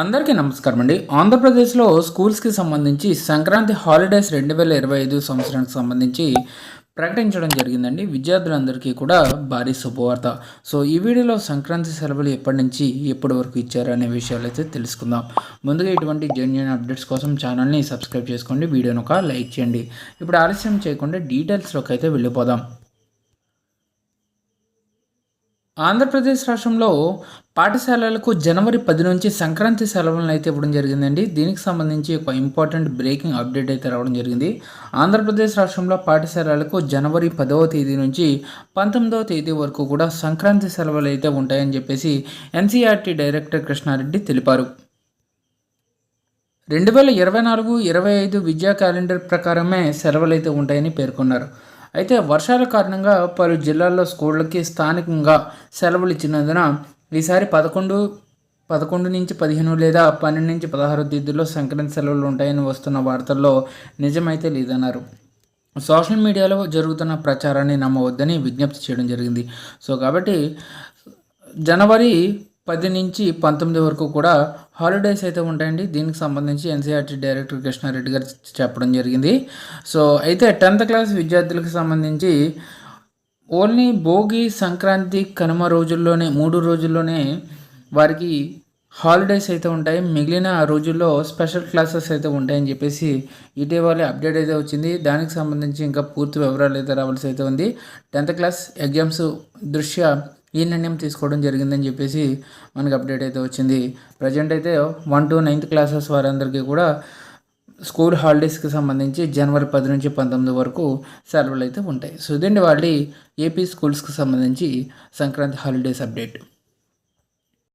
అందరికీ నమస్కారం అండి. ఆంధ్రప్రదేశ్లో స్కూల్స్కి సంబంధించి సంక్రాంతి హాలిడేస్ రెండు వేల ఇరవై ఐదు సంవత్సరానికి సంబంధించి ప్రకటించడం జరిగిందండి. విద్యార్థులందరికీ కూడా భారీ శుభవార్త. సో ఈ వీడియోలో సంక్రాంతి సెలవులు ఎప్పటి నుంచి ఎప్పటి వరకు ఇచ్చారు అనే విషయాలు అయితే తెలుసుకుందాం. ముందుగా ఇటువంటి జెన్యున్ అప్డేట్స్ కోసం ఛానల్ని సబ్స్క్రైబ్ చేసుకోండి. వీడియోను ఒక లైక్ చేయండి. ఇప్పుడు ఆలస్యం చేయకుండా డీటెయిల్స్లోకి అయితే వెళ్ళిపోదాం. ఆంధ్రప్రదేశ్ రాష్ట్రంలో పాఠశాలలకు జనవరి పది నుంచి సంక్రాంతి సెలవులను అయితే ఇవ్వడం జరిగిందండి. దీనికి సంబంధించి ఒక ఇంపార్టెంట్ బ్రేకింగ్ అప్డేట్ అయితే రావడం జరిగింది. ఆంధ్రప్రదేశ్ రాష్ట్రంలో పాఠశాలలకు జనవరి పదవ తేదీ నుంచి పంతొమ్మిదవ తేదీ వరకు కూడా సంక్రాంతి సెలవులు అయితే ఉంటాయని చెప్పేసి ఎన్సీఆర్టీ డైరెక్టర్ కృష్ణారెడ్డి తెలిపారు. రెండు వేల ఇరవై నాలుగు ఇరవై ఐదు విద్యా క్యాలెండర్ ప్రకారమే సెలవులు అయితే ఉంటాయని పేర్కొన్నారు. అయితే వర్షాల కారణంగా పలు జిల్లాల్లో స్కూళ్ళకి స్థానికంగా సెలవులు ఇచ్చినందున ఈసారి పదకొండు పదకొండు నుంచి పదిహేను లేదా పన్నెండు నుంచి పదహారు తేదీల్లో సంక్రాంతి సెలవులు ఉంటాయని వస్తున్న వార్తల్లో నిజమైతే లేదన్నారు. సోషల్ మీడియాలో జరుగుతున్న ప్రచారాన్ని నమ్మవద్దని విజ్ఞప్తి చేయడం జరిగింది. సో కాబట్టి జనవరి పది నుంచి పంతొమ్మిది వరకు కూడా హాలిడేస్ అయితే ఉంటాయండి. దీనికి సంబంధించి ఎన్సీఆర్టీ డైరెక్టర్ కృష్ణారెడ్డి గారు చెప్పడం జరిగింది. సో అయితే టెన్త్ క్లాస్ విద్యార్థులకు సంబంధించి ఓన్లీ భోగి సంక్రాంతి కనుమ రోజుల్లోనే మూడు రోజుల్లోనే వారికి హాలిడేస్ అయితే ఉంటాయి. మిగిలిన రోజుల్లో స్పెషల్ క్లాసెస్ అయితే ఉంటాయని చెప్పేసి ఇటీవలే అప్డేట్ అయితే వచ్చింది. దానికి సంబంధించి ఇంకా పూర్తి వివరాలు అయితే రావాల్సి అయితే ఉంది. టెన్త్ క్లాస్ ఎగ్జామ్స్ దృష్ట్యా ఈ నిర్ణయం తీసుకోవడం జరిగిందని చెప్పేసి మనకి అప్డేట్ అయితే వచ్చింది. ప్రజెంట్ అయితే వన్ టు నైన్త్ క్లాసెస్ వారందరికీ కూడా స్కూల్ హాలిడేస్కి సంబంధించి జనవరి పది నుంచి పంతొమ్మిది వరకు సెలవులు అయితే ఉంటాయి. సో ఇదండి వాళ్ళు ఏపీ స్కూల్స్కి సంబంధించి సంక్రాంతి హాలిడేస్ అప్డేట్